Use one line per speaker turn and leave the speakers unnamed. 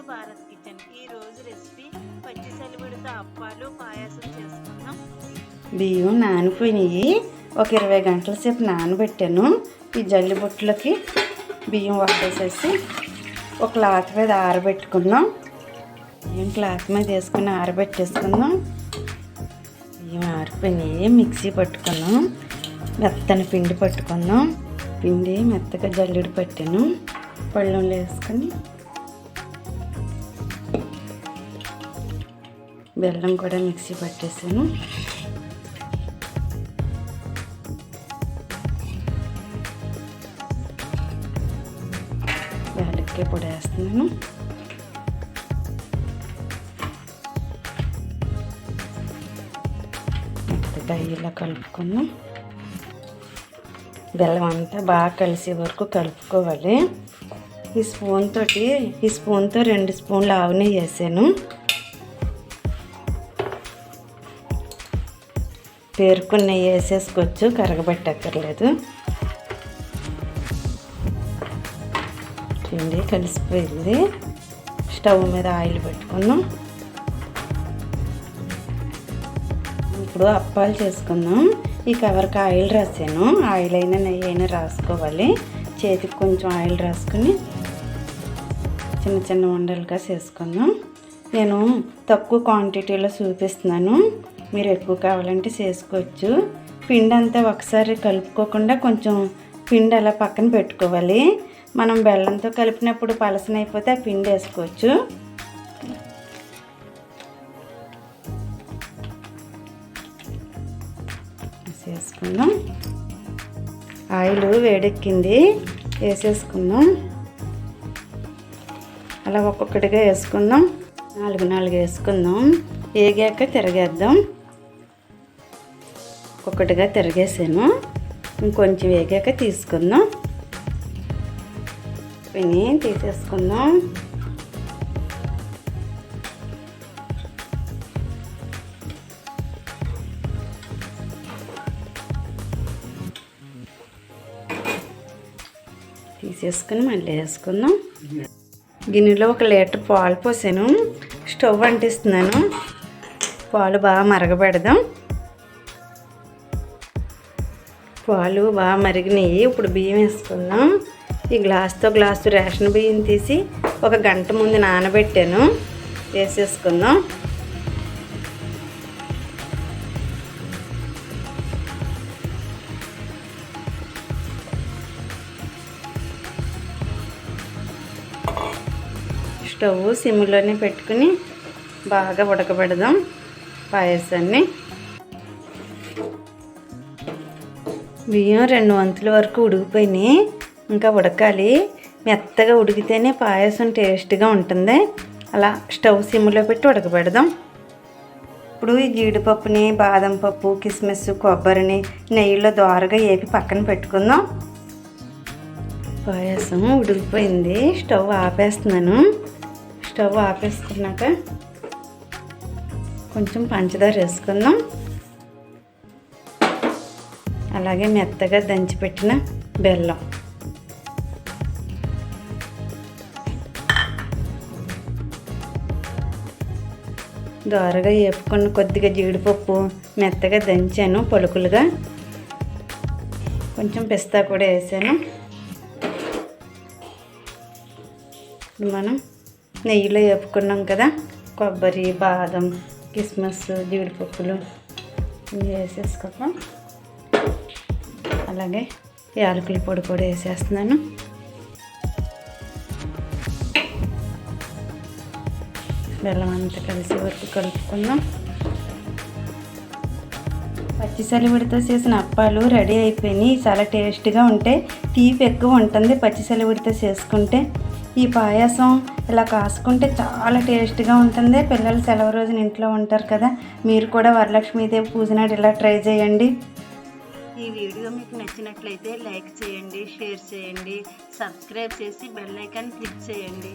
To Bharat kitchen. ఈ రోజు recipe పచ్చి సెలవుడితో అప్పాలు పాయాసం చేసుకుందాం.
బియ్యం నానిపోయినాయి. ఒక ఇరవై గంటల సేపు నానబెట్టాను. ఈ జల్లి బుట్టలకి బియ్యం వట్టేసేసి ఒక క్లాత్ మీద ఆరబెట్టుకున్నాం బియ్యం క్లాత్ మీద వేసుకుని ఆరబెట్టేసుకుందాం. బియ్యం ఆరిపోయినాయి. మిక్సీ పట్టుకున్నాం. మెత్తని పిండి పట్టుకుందాం పిండి మెత్తగా జల్లెడు పట్టాను. పళ్ళంలో వేసుకొని బెల్లం కూడా మిక్సీ పట్టేసాను. యాలక్కాయ పొడి వేస్తున్నాను. మెత్తగా ఇలా కలుపుకుందాం. బెల్లం అంతా బాగా కలిసే వరకు కలుపుకోవాలి. ఈ స్పూన్ తోటి ఈ స్పూన్తో రెండు స్పూన్లు ఆవునే వేసాను. పేరుకున్న నెయ్యి వేసేసుకోవచ్చు కరగబెట్టక్కర్లేదు. చూడండి కలిసిపోయింది. స్టవ్ మీద ఆయిల్ పెట్టుకున్నాం. ఇప్పుడు అప్పాలు చేసుకుందాం. ఈ కవర్కి ఆయిల్ రాసాను. ఆయిల్ అయినా నెయ్యి అయినా రాసుకోవాలి. చేతికి కొంచెం ఆయిల్ రాసుకుని చిన్న చిన్న ఉండలుగా చేసుకుందాం. నేను తక్కువ క్వాంటిటీలో చూపిస్తున్నాను. మీరు ఎక్కువ కావాలంటే చేసుకోవచ్చు. పిండి అంతా ఒకసారి కలుపుకోకుండా కొంచెం పిండి అలా పక్కన పెట్టుకోవాలి. మనం బెల్లంతో కలిపినప్పుడు పలసనైపోతే ఆ పిండి వేసుకోవచ్చు. వేసేసుకుందాం. ఆయిల్ వేడెక్కింది. వేసేసుకుందాం. అలా ఒక్కొక్కటిగా వేసుకుందాం. నాలుగు నాలుగు వేసుకుందాం. వేగాక తిరగేద్దాం. ఒక్కొక్కటిగా తిరగేసాను. ఇంకొంచెం వేగాక తీసుకుందాం. విని తీసేసుకుందాం. తీసేసుకుని మళ్ళీ వేసుకుందాం. గిన్నెలో ఒక లీటర్ పాలు పోసాను. స్టవ్ అంటిస్తున్నాను. పాలు బాగా మరగబెడదాం. పాలు బాగా మరిగినాయి. ఇప్పుడు బియ్యం వేసుకుందాం. ఈ గ్లాస్తో గ్లాసు రేషన్ బియ్యం తీసి ఒక గంట ముందు నానబెట్టాను. వేసేసుకుందాం. స్టవ్ సిమ్లోనే పెట్టుకుని బాగా ఉడకబెడదాం. పాయసాన్ని. బియ్యం రెండు వంతుల వరకు ఉడికిపోయినాయి. ఇంకా ఉడకాలి. మెత్తగా ఉడికితేనే పాయసం టేస్ట్గా ఉంటుంది. అలా స్టవ్ సిమ్లో పెట్టి ఉడకబెడదాం. ఇప్పుడు ఈ జీడిపప్పుని బాదం పప్పు కిస్మిస్ కొబ్బరిని నెయ్యిలో దోరగా ఏపి పక్కన పెట్టుకుందాం. పాయసం ఉడికిపోయింది. స్టవ్ ఆపేస్తున్నాను. స్టవ్ ఆపేసుకున్నాక కొంచెం పంచదార వేసుకుందాం. అలాగే మెత్తగా దంచిపెట్టిన బెల్లం. దోరగా వేపుకున్న కొద్దిగా జీడిపప్పు మెత్తగా దంచాను పలుకులుగా. కొంచెం పిస్తా కూడా వేసాను. మనం నెయ్యిలో వేపుకున్నాం కదా కొబ్బరి బాదం కిస్మస్ జీడిపప్పులు ఇవి అలాగే యాలకుల పొడి కూడా వేసేస్తున్నాను. బెల్లం అంతా కలిసి వరకు కలుపుకుందాం. పచ్చి సలివిడితో చేసిన అప్పాలు రెడీ అయిపోయినాయి. చాలా టేస్ట్గా ఉంటాయి తీపి ఎక్కువ ఉంటుంది పచ్చి సలివిడితో చేసుకుంటే. ఈ పాయసం ఇలా కాసుకుంటే చాలా టేస్ట్గా ఉంటుంది. పిల్లలు సెలవు రోజున ఇంట్లో ఉంటారు కదా మీరు కూడా వరలక్ష్మీదేవి పూజనాడు ఇలా ట్రై చేయండి.
ఈ వీడియో మీకు నచ్చినట్లయితే లైక్ చేయండి షేర్ చేయండి సబ్స్క్రైబ్ చేసి బెల్ ఐకాన్ క్లిక్ చేయండి.